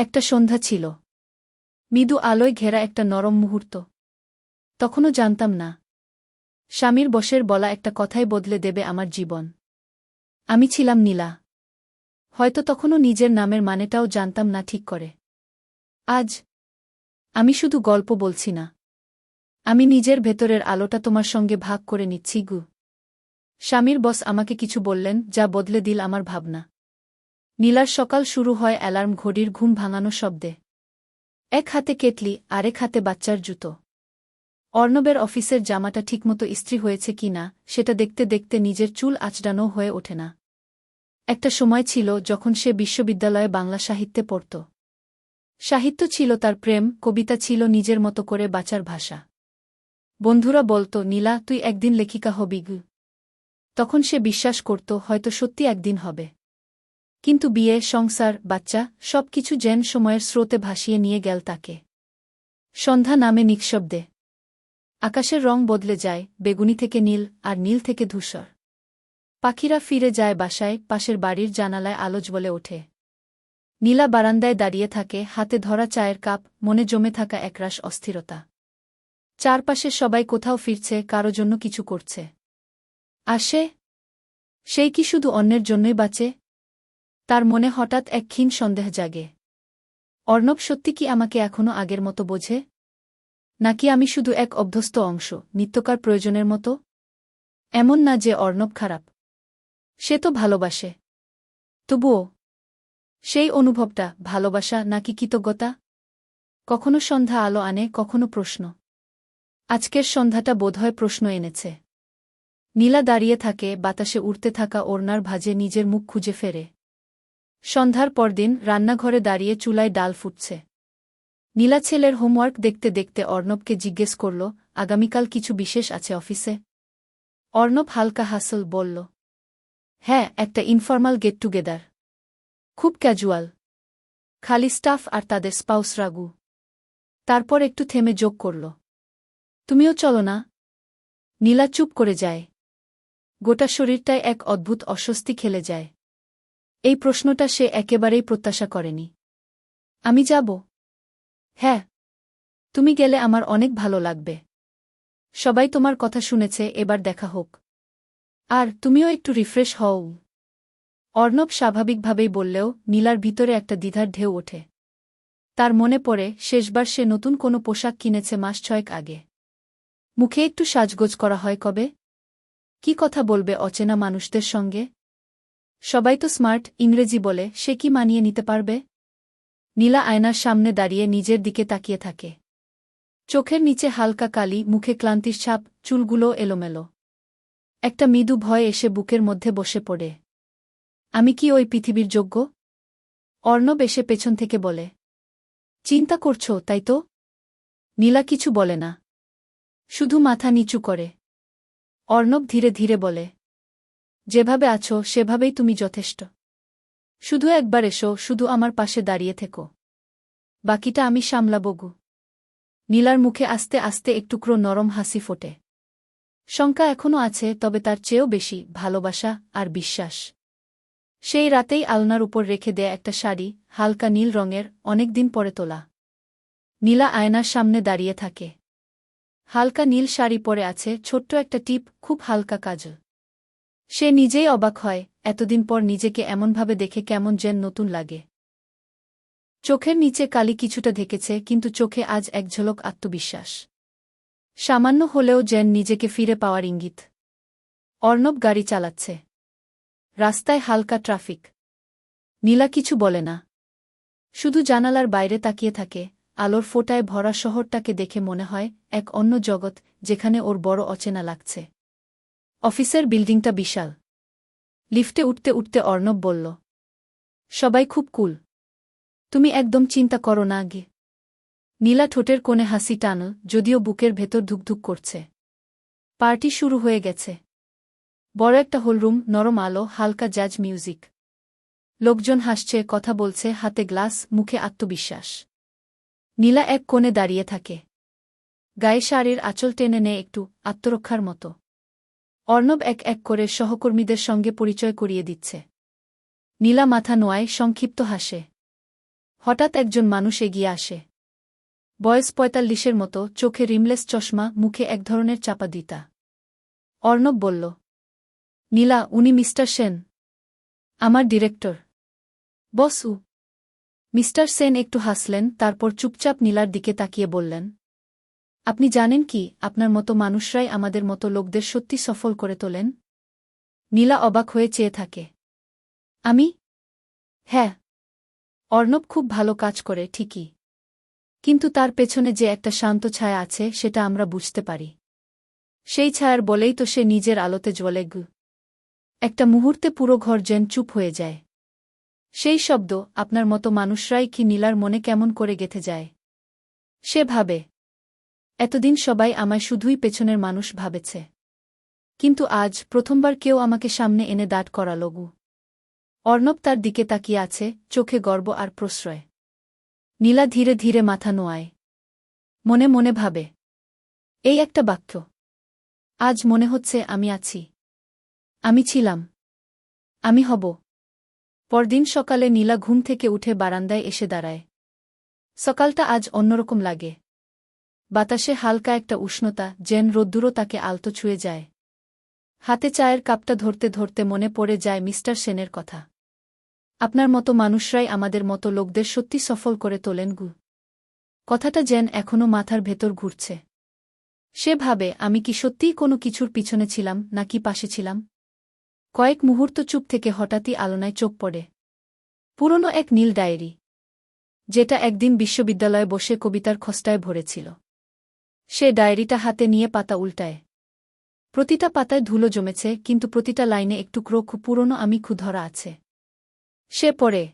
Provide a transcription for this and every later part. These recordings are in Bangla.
একটা সন্ধ্যা ছিল। মৃদু আলোয় ঘেরা একটা নরম মুহূর্ত। তখনও জানতাম না। স্বামীর বসের বলা একটা কথাই বদলে দেবে আমার জীবন। আমি ছিলাম নীলা। হয়তো তখনও নিজের নামের মানেটাও জানতাম না ঠিক করে। আজ আমি শুধু গল্প বলছি না। আমি নিজের ভেতরের আলোটা তোমার সঙ্গে ভাগ করে নিচ্ছি গু। স্বামীর বস আমাকে কিছু বললেন যা বদলে দিল আমার ভাবনা। নীলার সকাল শুরু হয় অ্যালার্ম ঘড়ির ঘুম ভাঙানো শব্দে। এক হাতে কেটলি, আরেক হাতে বাচ্চার জুতো। অর্ণবের অফিসের জামাটা ঠিকমতো ইস্ত্রি হয়েছে কি না, সেটা দেখতে দেখতে নিজের চুল আচড়ানো হয়ে ওঠে না। একটা সময় ছিল যখন সে বিশ্ববিদ্যালয়ে বাংলা সাহিত্যে পড়ত। সাহিত্য ছিল তার প্রেম, কবিতা ছিল নিজের মতো করে বাঁচার ভাষা। বন্ধুরা বলত, নীলা, তুই একদিন লেখিকা হবি তখন সে বিশ্বাস করত, হয়তো সত্যি একদিন হবে। কিন্তু বিয়ে, সংসার, বাচ্চা সব কিছু যেন সময়ের স্রোতে ভাসিয়ে নিয়ে গেল তাকে। সন্ধ্যা নামে নিঃশব্দে। আকাশের রং বদলে যায়, বেগুনি থেকে নীল আর নীল থেকে ধূসর। পাখিরা ফিরে যায় বাসায়, পাশের বাড়ির জানালায় আলোজ বলে ওঠে। নীলা বারান্দায় দাঁড়িয়ে থাকে, হাতে ধরা চায়ের কাপ, মনে জমে থাকা একরাশ অস্থিরতা। চারপাশে সবাই কোথাও ফিরছে, কারও জন্য কিছু করছে। আর সে? সেই কি শুধু অন্যের জন্যই বাঁচে? তার মনে হঠাৎ এক ক্ষীণ সন্দেহ জাগে। অর্ণব, সত্যি কি আমাকে এখনও আগের মতো বোঝে? নাকি আমি শুধু এক অভ্যস্ত অংশ, নিত্যকার প্রয়োজনের মতো? এমন না যে অর্ণব খারাপ। সে তো ভালোবাসে। তবুও, সেই অনুভবটা, ভালোবাসা নাকি কৃতজ্ঞতা? কখনো সন্ধ্যা আলো আনে, কখনো প্রশ্ন। আজকের সন্ধ্যাটা বোধহয় প্রশ্ন এনেছে। নীলা দাঁড়িয়ে থাকে, বাতাসে উড়তে থাকা ওড়নার ভাজে নিজের মুখ খুঁজে ফেরে। সন্ধ্যার পরদিন রান্নাঘরে দাঁড়িয়ে চুলায় ডাল ফুটছে। নীলা ছেলের হোমওয়ার্ক দেখতে দেখতে অর্ণবকে জিজ্ঞেস করল, আগামীকাল কিছু বিশেষ আছে অফিসে? অর্ণব হালকা হাসল, বলল হ্যাঁ একটা ইনফর্মাল গেট টুগেদার। খুব ক্যাজুয়াল। খালি স্টাফ আর তাদের স্পাউস রাগু। তারপর একটু থেমে যোগ করল, তুমিও চলো না? নীলা চুপ করে যায়। গোটা শরীরটায় এক অদ্ভুত অস্বস্তি খেলে যায়। এই প্রশ্নটা সে একেবারেই প্রত্যাশা করেনি। আমি যাব? হ্যাঁ। তুমি গেলে আমার অনেক ভালো লাগবে। সবাই তোমার কথা শুনেছে, এবার দেখা হোক। আর তুমিও একটু রিফ্রেশ হও। অর্ণব স্বাভাবিকভাবেই বললেও, নীলার ভিতরে একটা দ্বিধার ঢেউ ওঠে। তার মনে পড়ে, শেষবার সে নতুন কোনো পোশাক কিনেছে মাস ছয়েক আগে। মুখে একটু সাজগোজ করা হয় কবে? কি কথা বলবে অচেনা মানুষদের সঙ্গে? সবাই তো স্মার্ট, ইংরেজি বলে, সে কি মানিয়ে নিতে পারবে? নীলা আয়নার সামনে দাঁড়িয়ে নিজের দিকে তাকিয়ে থাকে। চোখের নিচে হালকা কালি, মুখে ক্লান্তির ছাপ, চুলগুলো এলোমেলো। একটা মৃদু ভয় এসে বুকের মধ্যে বসে পড়ে। আমি কি ওই পৃথিবীর যোগ্য? অর্ণব এসে পেছন থেকে বলে। চিন্তা করছ, তাই তো? নীলা কিছু বলে না। শুধু মাথা নিচু করে। অর্ণব ধীরে ধীরে বলে। যেভাবে আছো, সেভাবেই তুমি যথেষ্ট। শুধু একবার এসো, শুধু আমার পাশে দাঁড়িয়ে থেকো। বাকিটা আমি সামলাবগু নীলার মুখে আস্তে আস্তে একটুকরো নরম হাসি ফোটে। শঙ্কা এখনও আছে, তবে তার চেয়েও বেশি ভালোবাসা আর বিশ্বাস। সেই রাতেই আলনার উপর রেখে দেয়া একটা শাড়ি, হালকা নীল রঙের, অনেকদিন পরে তোলা। নীলা আয়নার সামনে দাঁড়িয়ে থাকে। হালকা নীল শাড়ি পরে আছে, ছোট্ট একটা টিপ, খুব হালকা কাজল। সে নিজেই অবাক হয়, এতদিন পর নিজেকে এমনভাবে দেখে কেমন যেন নতুন লাগে। চোখের নিচে কালি কিছুটা ঢেকেছে, কিন্তু চোখে আজ এক ঝলক আত্মবিশ্বাস। সামান্য হলেও যেন নিজেকে ফিরে পাওয়ার ইঙ্গিত। অর্ণব গাড়ি চালাচ্ছে। রাস্তায় হালকা ট্রাফিক। নীলা কিছু বলে না। শুধু জানালার বাইরে তাকিয়ে থাকে, আলোর ফোটায় ভরা শহরটাকে দেখে মনে হয়, এক অন্য জগৎ, যেখানে ওর বড় অচেনা লাগছে। অফিসের বিল্ডিংটা বিশাল। লিফটে উঠতে উঠতে অর্ণব বলল, সবাই খুব কুল। তুমি একদম চিন্তা করো না আগে। নীলা ঠোঁটের কোণে হাসি টানল যদিও বুকের ভেতর ধুকধুক করছে। পার্টি শুরু হয়ে গেছে। বড় একটা হলরুম, নরম আলো, হালকা জাজ মিউজিক। লোকজন হাসছে, কথা বলছে, হাতে গ্লাস, মুখে আত্মবিশ্বাস। নীলা এক কোণে দাঁড়িয়ে থাকে। গায়ে শাড়ির আঁচল টেনে নেয় একটু আত্মরক্ষার মতো। অর্ণব এক এক করে সহকর্মীদের সঙ্গে পরিচয় করিয়ে দিচ্ছে। নীলা মাথা নোয়ায় সংক্ষিপ্ত হাসে। হঠাৎ একজন মানুষ এগিয়ে আসে। বয়স পঁয়তাল্লিশের মতো, চোখে রিমলেস চশমা, মুখে এক ধরনের চাপা দিতা অর্ণব বলল, নীলা, উনি মিস্টার সেন। আমার ডিরেক্টর। বস, উ। মিস্টার সেন একটু হাসলেন, তারপর চুপচাপ নীলার দিকে তাকিয়ে বললেন আপনি জানেন কি, আপনার মতো মানুষরাই আমাদের মতো লোকদের সত্যি সফল করে তোলেন? নীলা অবাক হয়ে চেয়ে থাকে। আমি? হ্যাঁ। অর্ণব খুব ভালো কাজ করে, ঠিকই। কিন্তু তার পেছনে যে একটা শান্ত ছায়া আছে, সেটা আমরা বুঝতে পারি। সেই ছায়ার বলেই তো সে নিজের আলোতে জ্বলে গু। একটা মুহূর্তে পুরো ঘর যেন চুপ হয়ে যায়। সেই শব্দ, আপনার মতো মানুষরাই কি নীলার মনে কেমন করে গেথে যায়? সে ভাবে এতদিন সবাই আমায় শুধুই পেছনের মানুষ ভাবেছে। কিন্তু আজ প্রথমবার কেউ আমাকে সামনে এনে দাঁড় করাল গু। অর্ণব তার দিকে তাকিয়ে আছে, চোখে গর্ব আর প্রশ্রয়। নীলা ধীরে ধীরে মাথা নোয়ায়। মনে মনে ভাবে, এই একটা বাক্য। আজ মনে হচ্ছে আমি আছি। আমি ছিলাম। আমি হব। পরদিন সকালে নীলা ঘুম থেকে উঠে বারান্দায় এসে দাঁড়ায়। সকালটা আজ অন্যরকম লাগে। বাতাসে হালকা একটা উষ্ণতা যেন রোদ্দুরও তাকে আলতো ছুঁয়ে যায়। হাতে চায়ের কাপটা ধরতে ধরতে মনে পড়ে যায় মিস্টার সেনের কথা। আপনার মতো মানুষরাই আমাদের মতো লোকদের সত্যি সফল করে তোলেন গু। কথাটা যেন এখনও মাথার ভেতর ঘুরছে। সে ভাবে, আমি কি সত্যিই কোনো কিছুর পিছনে ছিলাম, নাকি পাশে ছিলাম? কয়েক মুহূর্ত চুপ থেকে হঠাৎই আলোনায় চোখ পড়ে। পুরনো এক নীল ডায়েরি, যেটা একদিন বিশ্ববিদ্যালয়ে বসে কবিতার খস্তায় ভরেছিল। সে ডায়েরিটা হাতে নিয়ে পাতা উল্টায়। প্রতিটা পাতায় ধুলো জমেছে, কিন্তু প্রতিটা লাইনে একটু ক্রোখ পুরনো আমি ক্ষুধরা আছে। সে পড়ে।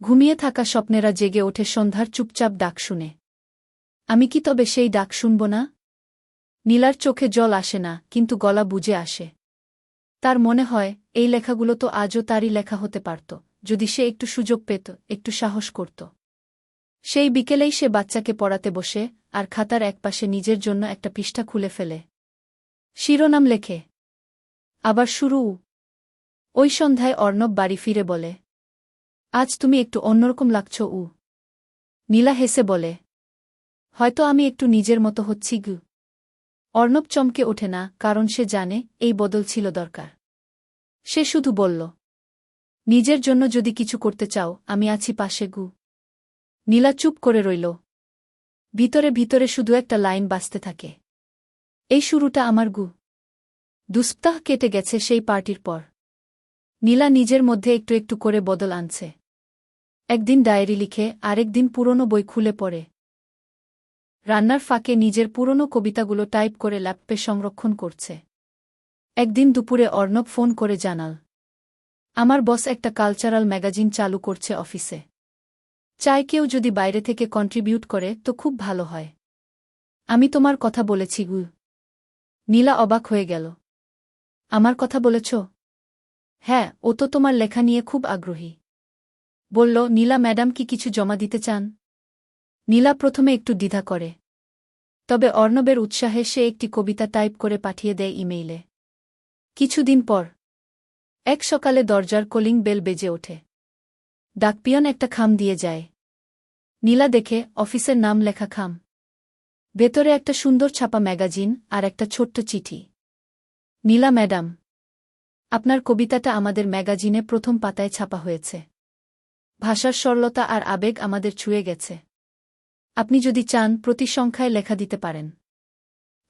ঘুমিয়ে থাকা স্বপ্নেরা জেগে ওঠে সন্ধ্যার চুপচাপ ডাক শুনে। আমি কি তবে সেই ডাক শুনব না? নীলার চোখে জল আসে না, কিন্তু গলা বুঝে আসে। তার মনে হয়, এই লেখাগুলো তো আজও তারই লেখা হতে পারত, যদি সে একটু সুযোগ পেত, একটু সাহস করত। সেই বিকেলেই সে বাচ্চাকে পড়াতে বসে আর খাতার একপাশে নিজের জন্য একটা পৃষ্ঠা খুলে ফেলে। শিরোনাম লেখে। আবার শুরু। ওই সন্ধ্যায় অর্ণব বাড়ি ফিরে বলে, আজ তুমি একটু অন্যরকম লাগছ, উ। নীলা হেসে বলে, হয়তো আমি একটু নিজের মতো হচ্ছি, গু। অর্ণব চমকে ওঠে না, কারণ সে জানে এই বদল ছিল দরকার। সে শুধু বলল, নিজের জন্য যদি কিছু করতে চাও, আমি আছি পাশে, গু। নীলা চুপ করে রইল। ভিতরে ভিতরে শুধু একটা লাইন বাঁচতে থাকে। এই শুরুটা আমার গু। দুসপ্তাহ কেটে গেছে সেই পার্টির পর। নীলা নিজের মধ্যে একটু একটু করে বদল আনছে। একদিন ডায়েরি লিখে আরেকদিন পুরনো বই খুলে পড়ে। রান্নার ফাঁকে নিজের পুরনো কবিতাগুলো টাইপ করে ল্যাপে সংরক্ষণ করছে। একদিন দুপুরে অর্ণব ফোন করে জানাল, আমার বস একটা কালচারাল ম্যাগাজিন চালু করছে অফিসে। চায় কেউ যদি বাইরে থেকে কন্ট্রিবিউট করে, তো খুব ভালো হয়। আমি তোমার কথা বলেছি, গু। নীলা অবাক হয়ে গেল। আমার কথা বলেছ? হ্যাঁ ও তো তোমার লেখা নিয়ে খুব আগ্রহী। বলল, নীলা, ম্যাডাম কি কিছু জমা দিতে চান? নীলা প্রথমে একটু দ্বিধা করে। তবে অর্ণবের উৎসাহে সে একটি কবিতা টাইপ করে পাঠিয়ে দেয় ইমেইলে। কিছুদিন পর, এক সকালে দরজার কলিং বেল বেজে ওঠে। ডাকপিয়ন একটা খাম দিয়ে যায়। নীলা দেখে অফিসের নাম লেখা খাম। ভেতরে একটা সুন্দর ছাপা ম্যাগাজিন আর একটা ছোট্ট চিঠি। নীলা, ম্যাডাম, আপনার কবিতাটা আমাদের ম্যাগাজিনে প্রথম পাতায় ছাপা হয়েছে। ভাষার সরলতা আর আবেগ আমাদের ছুঁয়ে গেছে। আপনি যদি চান, প্রতি সংখ্যায় লেখা দিতে পারেন।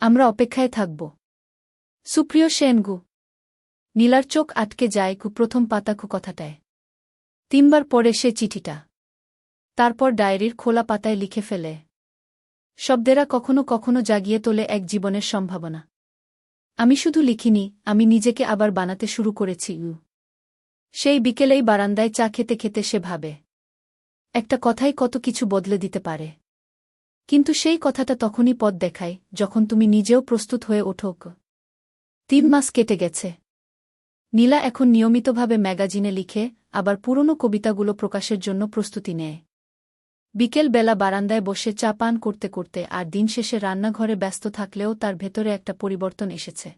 আমরা অপেক্ষায় থাকব। সুপ্রিয় সেনগু, নীলার চোখ আটকে যায় কু প্রথম পাতা কু কথাটায়। তিনবার পরে সে চিঠিটা। তারপর ডায়েরির খোলা পাতায় লিখে ফেলে। শব্দেরা কখনো কখনো জাগিয়ে তোলে এক জীবনের সম্ভাবনা। আমি শুধু লিখিনি, আমি নিজেকে আবার বানাতে শুরু করেছি, ইউ। সেই বিকেলেই বারান্দায় চা খেতে খেতে সে ভাবে। একটা কথাই কত কিছু বদলে দিতে পারে। কিন্তু সেই কথাটা তখনই পথ দেখায়, যখন তুমি নিজেও প্রস্তুত হয়ে ওঠোক তিন মাস কেটে গেছে। নীলা এখন নিয়মিতভাবে ম্যাগাজিনে লিখে, আবার পুরনো কবিতাগুলো প্রকাশের জন্য প্রস্তুতি নেয়। বিকেল বেলা বারান্দায় বসে চা পান করতে করতে আর দিন শেষে রান্নাঘরে ব্যস্ত থাকলেও তার ভেতরে একটা পরিবর্তন এসেছে।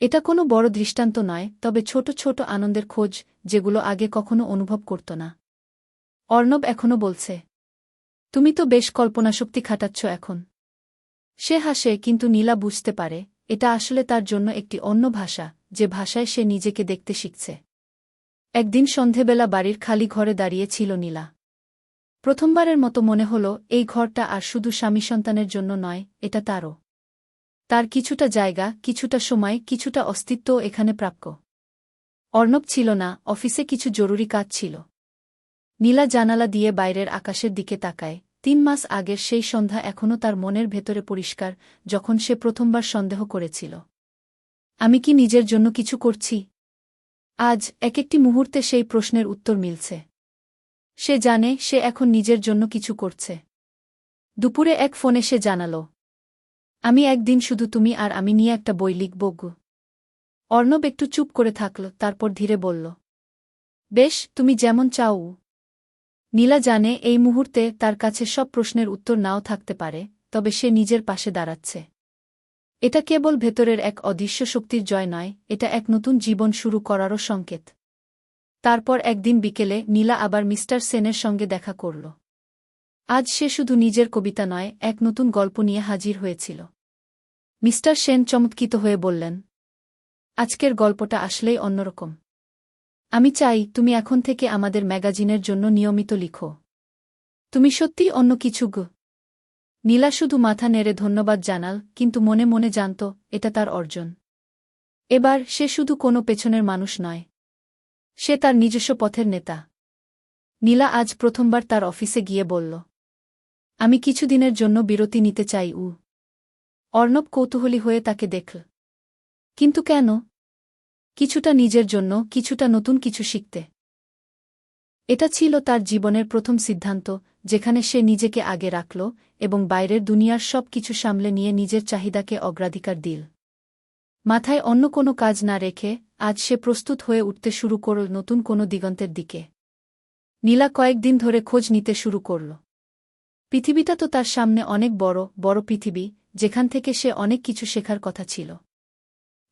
এটা কোনো বড় দৃষ্টান্ত নয়, তবে ছোট ছোট আনন্দের খোঁজ যেগুলো আগে কখনো অনুভব করত না। অর্ণব এখনও বলছে, তুমি তো বেশ কল্পনাশক্তি খাটাচ্ছ এখন। সে হাসে, কিন্তু নীলা বুঝতে পারে, এটা আসলে তার জন্য একটি অন্য ভাষা, যে ভাষায় সে নিজেকে দেখতে শিখছে। একদিন সন্ধেবেলা বাড়ির খালি ঘরে দাঁড়িয়ে ছিল নীলা। প্রথমবারের মতো মনে হল, এই ঘরটা আর শুধু স্বামী সন্তানের জন্য নয়, এটা তারও। তার কিছুটা জায়গা, কিছুটা সময়, কিছুটা অস্তিত্বও এখানে প্রাপ্য। অর্ণব ছিল না, অফিসে কিছু জরুরি কাজ ছিল। নীলা জানালা দিয়ে বাইরের আকাশের দিকে তাকায়। তিন মাস আগের সেই সন্ধ্যা এখনও তার মনের ভেতরে পরিষ্কার, যখন সে প্রথমবার সন্দেহ করেছিল। আমি কি নিজের জন্য কিছু করছি? আজ এক একটি মুহূর্তে সেই প্রশ্নের উত্তর মিলছে। সে জানে সে এখন নিজের জন্য কিছু করছে। দুপুরে এক ফোনে সে জানাল, আমি একদিন শুধু তুমি আর আমি নিয়ে একটা বই লিখব গু। অর্ণব একটু চুপ করে থাকল, তারপর ধীরে বলল, বেশ, তুমি যেমন চাও। নীলা জানে এই মুহূর্তে তার কাছে সব প্রশ্নের উত্তর নাও থাকতে পারে, তবে সে নিজের পাশে দাঁড়াচ্ছে। এটা কেবল ভেতরের এক অদৃশ্য শক্তির জয় নয়, এটা এক নতুন জীবন শুরু করারও সংকেত। তারপর একদিন বিকেলে নীলা আবার মিস্টার সেনের সঙ্গে দেখা করল। আজ সে শুধু নিজের কবিতা নয়, এক নতুন গল্প নিয়ে হাজির হয়েছিল। মিস্টার সেন চমৎকিত হয়ে বললেন, আজকের গল্পটা আসলেই অন্যরকম। আমি চাই তুমি এখন থেকে আমাদের ম্যাগাজিনের জন্য নিয়মিত লিখো। তুমি সত্যিই অন্য কিছু গো নীলা শুধু মাথা নেড়ে ধন্যবাদ জানাল, কিন্তু মনে মনে জানত, এটা তার অর্জন। এবার সে শুধু কোনো পেছনের মানুষ নয় সে তার নিজস্ব পথের নেতা। নীলা আজ প্রথমবার তার অফিসে গিয়ে বলল, আমি কিছুদিনের জন্য বিরতি নিতে চাই, উ। অর্ণব কৌতূহলী হয়ে তাকে দেখল কিন্তু কেন? কিছুটা নিজের জন্য, কিছুটা নতুন কিছু শিখতে। এটা ছিল তার জীবনের প্রথম সিদ্ধান্ত, যেখানে সে নিজেকে আগে রাখল এবং বাইরের দুনিয়ার সব কিছু সামলে নিয়ে নিজের চাহিদাকে অগ্রাধিকার দিল। মাথায় অন্য কোনো কাজ না রেখে আজ সে প্রস্তুত হয়ে উঠতে শুরু করল নতুন কোনো দিগন্তের দিকে। নীলা কয়েকদিন ধরে খোঁজ নিতে শুরু করল। পৃথিবীটা তো তার সামনে অনেক বড় বড় পৃথিবী, যেখান থেকে সে অনেক কিছু শেখার কথা ছিল।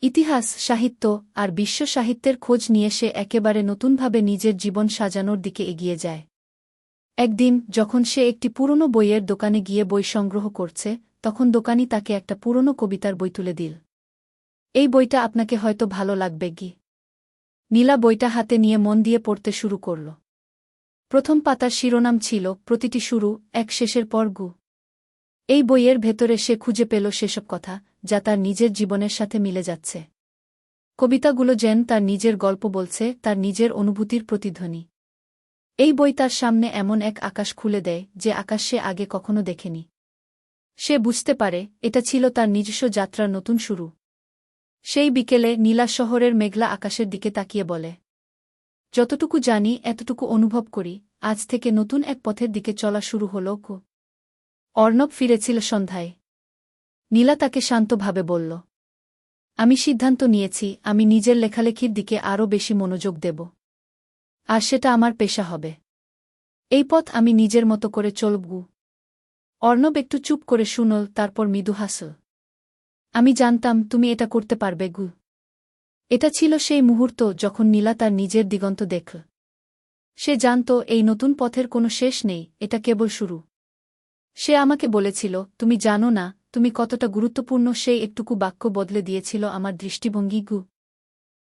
ইতিহাস, সাহিত্য আর বিশ্ব সাহিত্যের খোঁজ নিয়ে সে একেবারে নতুনভাবে নিজের জীবন সাজানোর দিকে এগিয়ে যায়। একদিন, যখন সে একটি পুরনো বইয়ের দোকানে গিয়ে বই সংগ্রহ করছে, তখন দোকানি তাকে একটা পুরনো কবিতার বই তুলে দিল। এই বইটা আপনাকে হয়তো ভালো লাগবে গি। নীলা বইটা হাতে নিয়ে মন দিয়ে পড়তে শুরু করল। প্রথম পাতার শিরোনাম ছিল, প্রতিটি শুরু, এক শেষের পর গু। এই বইয়ের ভেতরে সে খুঁজে পেল সেসব কথা, যা তার নিজের জীবনের সাথে মিলে যাচ্ছে। কবিতাগুলো যেন তার নিজের গল্প বলছে, তার নিজের অনুভূতির প্রতিধ্বনি। এই বই তার সামনে এমন এক আকাশ খুলে দেয়, যে আকাশ সে আগে কখনো দেখেনি। সে বুঝতে পারে, এটা ছিল তার নিজস্ব যাত্রার নতুন শুরু। সেই বিকেলে নীলা শহরের মেঘলা আকাশের দিকে তাকিয়ে বলে, যতটুকু জানি, এতটুকু অনুভব করি, আজ থেকে নতুন এক পথের দিকে চলা শুরু হল, কু অর্ণব ফিরেছিল সন্ধ্যায়। নীলা তাকে শান্তভাবে বলল, আমি সিদ্ধান্ত নিয়েছি, আমি নিজের লেখালেখির দিকে আরও বেশি মনোযোগ দেব। আর সেটা আমার পেশা হবে। এই পথ আমি নিজের মতো করে চলবু অর্ণব একটু চুপ করে শুনল, তারপর মৃদু হাসল আমি জানতাম তুমি এটা করতে পারবে, গু। এটা ছিল সেই মুহূর্ত যখন নীলা তার নিজের দিগন্ত দেখল সে জানত এই নতুন পথের কোনো শেষ নেই, এটা কেবল শুরু। সে আমাকে বলেছিল, তুমি জানো না, তুমি কতটা গুরুত্বপূর্ণ সেই একটুকু বাক্য বদলে দিয়েছিল আমার দৃষ্টিভঙ্গি, গু।